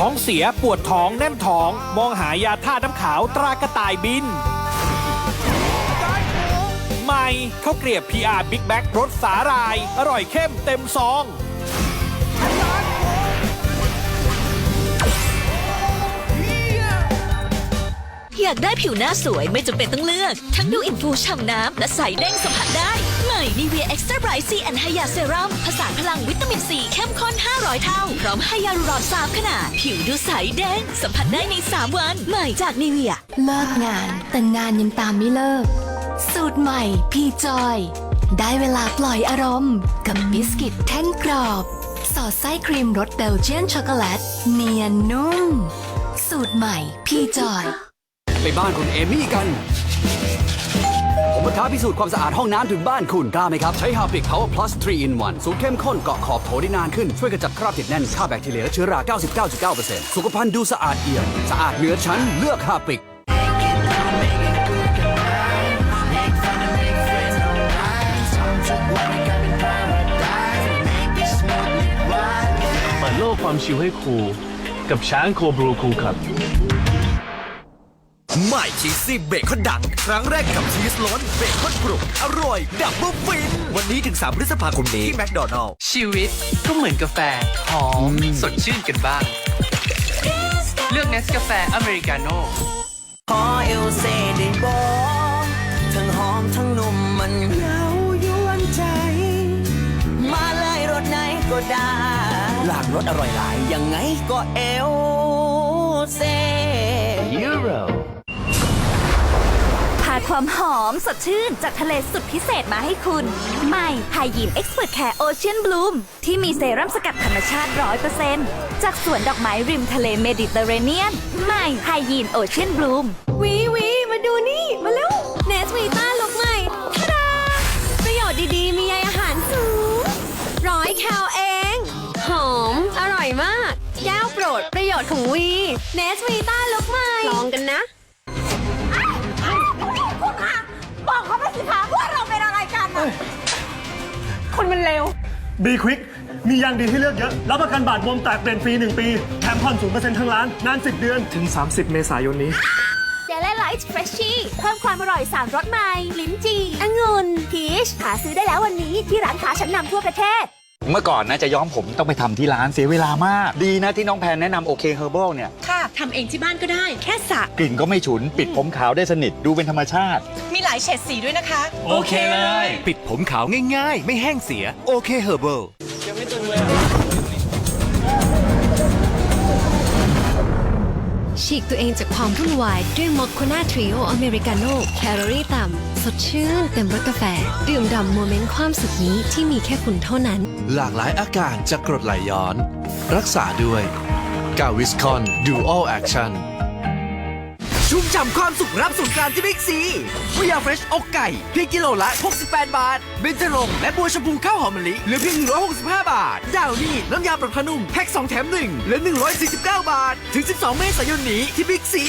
ท้องเสียปวดท้องแน่นท้อง มองหายาท่าน้ำขาวตรากระต่ายบิน ใหม่ข้าวเกรียบ PR Big Bag รสสาหร่าย อร่อยเข้มเต็มซอง อยากได้ผิวหน้าสวยไม่จำเป็นต้องเลือก ทั้งดูอินฟูฉ่ำน้ำและใสเด้งสัมผัสได้ ม่นีเวียเอ็กซ์ตร้าไบรท์ซีแอนไฮยาเซรั่มผสานพลังวิตามินซีเข้มข้น 500 เท่า พร้อมไฮยาลูรอน3ขนาด ผิวดูใสเด้งสัมผัสได้ใน 3 วัน ใหม่จากนีเวีย เลิกงาน แต่งานยังตามไม่เลิก สูตรใหม่ พี่จอย ได้เวลาปล่อยอารมณ์ กับบิสกิตแท่งกรอบ สอดไส้ครีมรสเบลเจียนช็อกโกแลตเนียนนุ่ม สูตรใหม่ พี่จอย ไปบ้านคุณเอมี่กัน ผมมาท้าพิสูจน์ความสะอาดห้องน้ำถึงบ้านคุณกล้าไหมครับ ใช้ Harpic Power Plus 3 in 1 สูตรเข้มข้นเกาะขอบโถได้นานขึ้น ช่วยกระจัดคราบติดแน่นฆ่าแบคทีเรียและเชื้อรา 99.9%สุขภัณฑ์ดูสะอาดเอี่ยมสะอาดเหนือชั้นเลือก Harpic เปิดโลกความชิลให้ครู กับช้างโคบรูคูครับ ใหม่ชีสซี่เบคอนดัง ครั้งแรกกับชีสล้นเบคอนกรุบอร่อยดับเบิลฟิน วันนี้ถึง 3 พฤษภาคมนี้ ที่แมคโดนัลล์ชีวิตก็เหมือนกาแฟ หอม สดชื่นกันบ้าง เลือกเนสกาแฟอเมริกาโน่ขอเอลเซได้บอกทั้งหอมทั้งนุ่มมันเย้ายวนใจ มาเลยรถไหนก็ได้ หลากรสอร่อยหลายยังไงก็เอล ความหอมสดชื่นจากทะเลสุดพิเศษมาให้คุณ ใหม่ไฮยีนเอ็กซ์เพรสแคร์โอเชียนบลูมที่มีเซรั่มสกัดธรรมชาติ 100%จากสวนดอกไม้ริมทะเลเมดิเตอร์เรเนียน ใหม่ไฮยีนโอเชียนบลูมวีวีมาดูนี่ มาเร็วเนสวีต้าลุกใหม่ทาดาประโยชน์ดีๆ มีใยอาหารสูงร้อยแคลเอง หอม อร่อยมาก แก้วโปรดประโยชน์ของวีเนสวีต้าลุกใหม่ลองกันนะ ร็วบีควิกมียางดีให้เลือกเยอะ รับประกันบาดบวมแตกเปลี่ยนฟรี 1 ปี แถมผ่อน0%ทั้งร้าน นาน 10 เดือน ถึง 30 เมษายนนี้ เดลไลท์เฟรชชี่เพิ่มความอร่อยสามรสใหม่ ลิ้นจี่องุ่นพีชหาซื้อได้แล้ววันนี้ที่ร้านค้าชั้นนำทั่วประเทศ เมื่อก่อนนะจะย้อมผมต้องไปทำที่ร้านเสียเวลามาก ดีนะที่น้องแพนแนะนำโอเคเฮอร์บเนี่ย ค่ะทำเองที่บ้านก็ได้ แค่สระกลิ่นก็ไม่ฉุน ปิดผมขาวได้สนิทดูเป็นธรรมชาติ มีหลายเฉดสีด้วยนะคะโอเคเลยปิดผมขาวง่ายๆ ไม่แห้งเสีย โอเคเฮอร์เบิล ฉีกตัวเองจากความวุ่นวาย ด้วยมอคโคนาทริโออเมริกาโน่แคลอรี่ต่ำ สดชื่นเต็มรสกาแฟ ดื่มด่ำโมเมนต์ความสุขนี้ที่มีแค่คุณเท่านั้น หลากหลายอาการจากกรดไหลย้อน รักษาด้วย กาวิสคอนดูออลแอคชั่น ชุ่มฉ่ำความสุขรับสงกรานต์ที่บิ๊กซีวิยาเฟรชอกไก่เพียงกิโลละ 68 บาท เบนจรงค์และบัวชมพูข้าวหอมมะลิเหลือเพียง 165 บาท ดาวนี่น้ำยาปรับผ้านุ่มแพ็ค2แถม1เหลือ 149 บาท ถึง 12 เมษายนนี้ที่บิ๊กซี